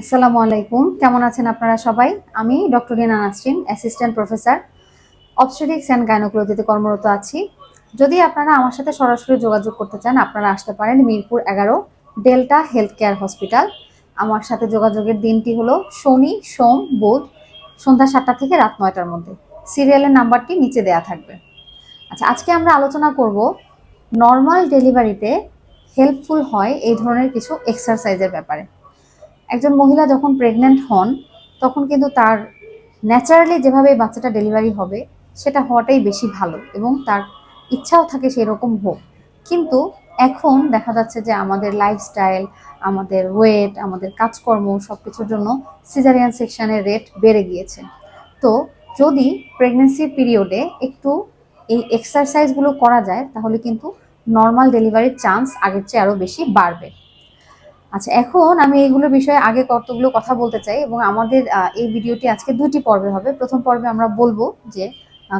আসসালামু আলাইকুম। কেমন আছেন আপনারা সবাই? আমি doctor Rina Nasrin assistant professor obstetrics and গাইনোকোলজিতে কর্মরত আছি। যদি আপনারা আমার সাথে সরাসরি যোগাযোগ করতে চান, আপনারা আসতে পারেন মিরপুর এগারো ডেল্টা হেলথ কেয়ার হসপিটাল। আমার সাথে যোগাযোগের দিনটি হলো শনি, সোম, বুধ, সন্ধ্যা সাতটা থেকে রাত নয়টার মধ্যে। সিরিয়ালের নাম্বারটি নিচে দেয়া থাকবে। আচ্ছা আজকে আমরা আলোচনা করব নর্মাল ডেলিভারিতে হেল্পফুল হয় এই ধরনের কিছু এক্সারসাইজের ব্যাপারে। একজন মহিলা যখন প্রেগনেন্ট হন, তখন কিন্তু তার ন্যাচারালি যেভাবে বাচ্চাটা ডেলিভারি হবে, সেটা হওয়াটাই বেশি ভালো এবং তার ইচ্ছাও থাকে সেরকম হোক। কিন্তু এখন দেখা যাচ্ছে যে আমাদের লাইফস্টাইল আমাদের ওয়েট আমাদের কাজকর্ম সব কিছুর জন্য সিজারিয়ান সেকশনের রেট বেড়ে গিয়েছে। তো যদি প্রেগনেন্সি পিরিয়ডে একটু এই এক্সারসাইজগুলো করা যায়, তাহলে কিন্তু নর্মাল ডেলিভারির চান্স আগের চেয়ে আরও বেশি বাড়বে। আচ্ছা এখন আমি এইগুলোর বিষয়ে আগে কতগুলো কথা বলতে চাই এবং আমাদের এই ভিডিওটি আজকে দুটি পর্বে হবে। প্রথম পর্বে আমরা বলব যে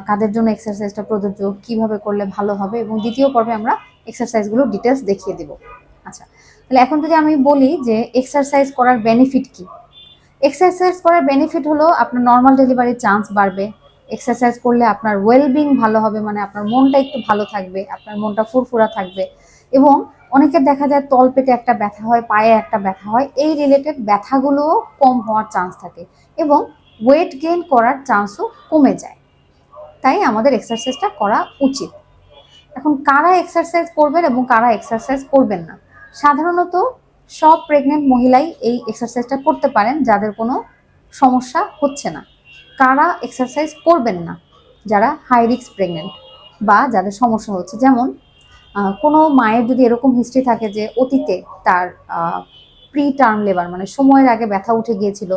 কাদের জন্য এক্সারসাইজটা প্রযোজ্য, কীভাবে করলে ভালো হবে এবং দ্বিতীয় পর্বে আমরা এক্সারসাইজগুলো ডিটেলস দেখিয়ে দিব। আচ্ছা তাহলে এখন যদি আমি বলি যে এক্সারসাইজ করার বেনিফিট কি? এক্সারসাইজ করার বেনিফিট হলো আপনার নর্মাল ডেলিভারির চান্স বাড়বে। এক্সারসাইজ করলে আপনার ওয়েলবিং ভালো হবে মানে আপনার মনটা একটু ভালো থাকবে, আপনার মনটা ফুরফুরা থাকবে এবং অনেকের দেখা যায় তল পেটে একটা ব্যথা হয়, পায়ে একটা ব্যথা হয়, এই রিলেটেড ব্যথাগুলোও কম হওয়ার চান্স থাকে এবং ওয়েট গেইন করার চান্সও কমে যায়। তাই আমাদের এক্সারসাইজটা করা উচিত। এখন কারা এক্সারসাইজ করবেন এবং কারা এক্সারসাইজ করবেন না? সাধারণত সব প্রেগনেন্ট মহিলাই এই এক্সারসাইজটা করতে পারেন, যাদের কোনো সমস্যা হচ্ছে না। কারা এক্সারসাইজ করবেন না? যারা হাই রিস্ক প্রেগনেন্ট বা যাদের সমস্যা হচ্ছে, যেমন কোনো মায়ের যদি এরকম হিস্ট্রি থাকে যে অতীতে তার প্রি টার্ম লেবার মানে সময়ের আগে ব্যথা উঠে গিয়েছিল,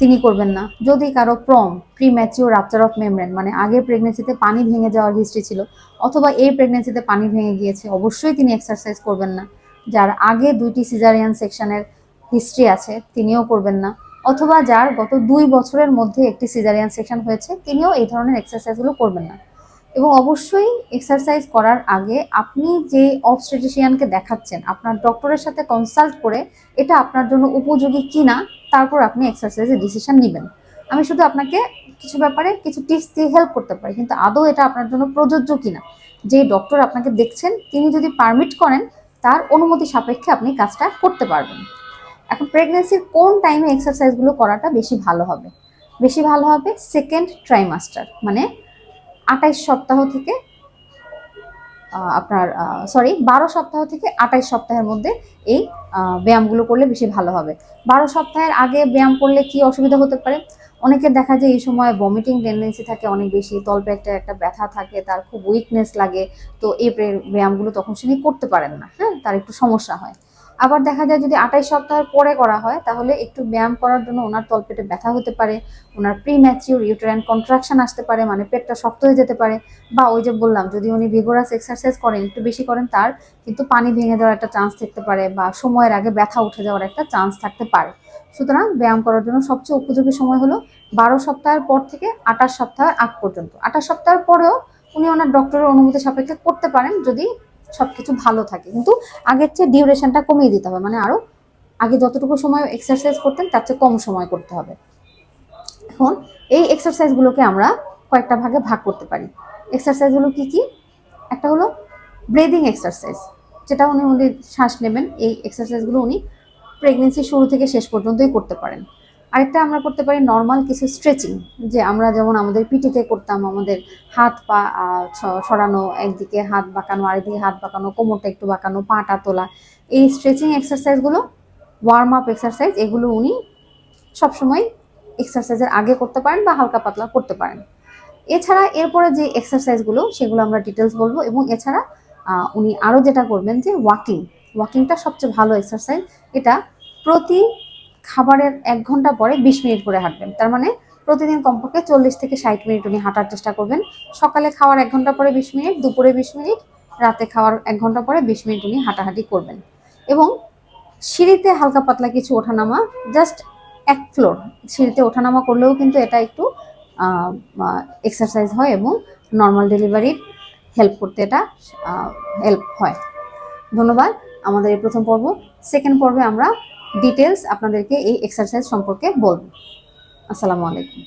তিনি করবেন না। যদি কারও প্রম premature rupture of membrane মানে আগের প্রেগনেন্সিতে পানি ভেঙে যাওয়ার হিস্ট্রি ছিল, অথবা এই প্রেগনেন্সিতে পানি ভেঙে গিয়েছে, অবশ্যই তিনি এক্সারসাইজ করবেন না। যার আগে দুইটি সিজারিয়ান সেকশনের হিস্ট্রি আছে, তিনিও করবেন না। অথবা যার গত দুই বছরের মধ্যে একটি সিজারিয়ান সেকশন হয়েছে, তিনিও এই ধরনের এক্সারসাইজগুলো করবেন না। এবং অবশ্যই এক্সারসাইজ করার আগে আপনি যে অবস্ট্রেটিশিয়ানকে দেখাচ্ছেন, আপনার ডক্টরের সাথে কনসাল্ট করে এটা আপনার জন্য উপযোগী কিনা, তারপর আপনি এক্সারসাইজের ডিসিশন নেবেন। আমি শুধু আপনাকে কিছু ব্যাপারে কিছু টিপস দিয়ে হেল্প করতে পারি, কিন্তু আদৌ এটা আপনার জন্য প্রযোজ্য কিনা? যে ডক্টর আপনাকে দেখছেন, তিনি যদি পারমিট করেন, তার অনুমতি সাপেক্ষে আপনি কাজটা করতে পারবেন। এখন প্রেগনেন্সির কোন টাইমে এক্সারসাইজগুলো করাটা বেশি ভালো হবে? বেশি ভালো হবে সেকেন্ড ট্রাইমাস্টার মানে আঠাইশ সপ্তাহ থেকে আপনার সরি বারো সপ্তাহ থেকে আঠাইশ সপ্তাহের মধ্যে এই ব্যায়ামগুলো করলে বেশি ভালো হবে। বারো সপ্তাহের আগে ব্যায়াম করলে কি অসুবিধা হতে পারে? অনেকের দেখা যায় এই সময় ভমিটিং টেন্ডেন্সি থাকে অনেক বেশি তলপেটে একটা ব্যথা থাকে, তার খুব উইকনেস লাগে, তো এই ব্যায়ামগুলো তখন তিনি করতে পারেন না হ্যাঁ? তার একটু সমস্যা হয়। আবার দেখা যায় যদি আঠাইশ সপ্তাহের পরে করা হয়, তাহলে একটু ব্যায়াম করার জন্য ওনার তলপেটে ব্যথা হতে পারে, ওনার প্রি ম্যাচিউর ইউটেরাইন কন্ট্রাকশন আসতে পারে মানে পেটটা শক্ত হয়ে যেতে পারে, বা ওই যে বললাম, যদি উনি ভিগোরাস এক্সারসাইজ করেন, একটু বেশি করেন, তার কিন্তু পানি ভেঙে যাওয়ার একটা চান্স থাকতে পারে, বা সময়ের আগে ব্যথা উঠে যাওয়ার একটা চান্স থাকতে পারে। সুতরাং ব্যায়াম করার জন্য সবচেয়ে উপযোগী সময় হলো বারো সপ্তাহের পর থেকে আঠাশ সপ্তাহের আগ পর্যন্ত। আঠাশ সপ্তাহের পরেও উনি ওনার ডক্টরের অনুমতি সাপেক্ষে করতে পারেন, যদি সবকিছু ভালো থাকে। কিন্তু আগের চেয়ে ডিউরেশনটা কমিয়ে দিতে হবে। মানে আরও আগে যতটুকু সময় এক্সারসাইজ করতেন, তার চেয়ে কম সময় করতে হবে। এখন এই এক্সারসাইজগুলোকে আমরা কয়েকটা ভাগে ভাগ করতে পারি। এক্সারসাইজগুলো কি কি? একটা হলো ব্রেদিং এক্সারসাইজ যেটা উনি উনি শ্বাস নেবেন। এই এক্সারসাইজগুলো উনি প্রেগনেন্সি শুরু থেকে শেষ পর্যন্তই করতে পারেন। আরেকটা আমরা করতে পারি নর্মাল কিছু স্ট্রেচিং যে আমরা যেমন আমাদের পিটিতে করতাম, আমাদের হাত পা সরানো, একদিকে হাত বাঁকানো, আরেকদিকে হাত বাঁকানো, কোমরটা একটু বাঁকানো, পাটা তোলা। এই স্ট্রেচিং এক্সারসাইজগুলো ওয়ার্ম আপ এক্সারসাইজ এগুলো উনি সবসময় এক্সারসাইজের আগে করতে পারেন বা হালকা পাতলা করতে পারেন। এছাড়া এরপরে যে এক্সারসাইজগুলো সেগুলো আমরা ডিটেলস বলব এবং এছাড়া উনি আরও যেটা করবেন যে ওয়াকিং ওয়াকিংটা সবচেয়ে ভালো এক্সারসাইজ এটা প্রতি খাবারের এক ঘণ্টা পরে বিশ মিনিট করে হাঁটবেন। তার মানে প্রতিদিন কমপক্ষে চল্লিশ থেকে ষাট মিনিট উনি হাঁটার চেষ্টা করবেন। সকালে খাওয়ার এক ঘণ্টা পরে বিশ মিনিট, দুপুরে বিশ মিনিট, রাতে খাওয়ার এক ঘণ্টা পরে বিশ মিনিট উনি হাঁটাহাঁটি করবেন। এবং সিঁড়িতে হালকা পাতলা কিছু ওঠানামা, জাস্ট এক ফ্লোর সিঁড়িতে ওঠানামা করলেও কিন্তু এটা একটু এক্সারসাইজ হয় এবং নর্মাল ডেলিভারির হেল্প করতে এটা হেল্প হয়। ধন্যবাদ। আমাদের এই প্রথম পর্ব। সেকেন্ড পর্বে আমরা ডিটেলস আপনাদেরকে এই এক্সারসাইজ সম্পর্কে বলব। আসসালামু আলাইকুম।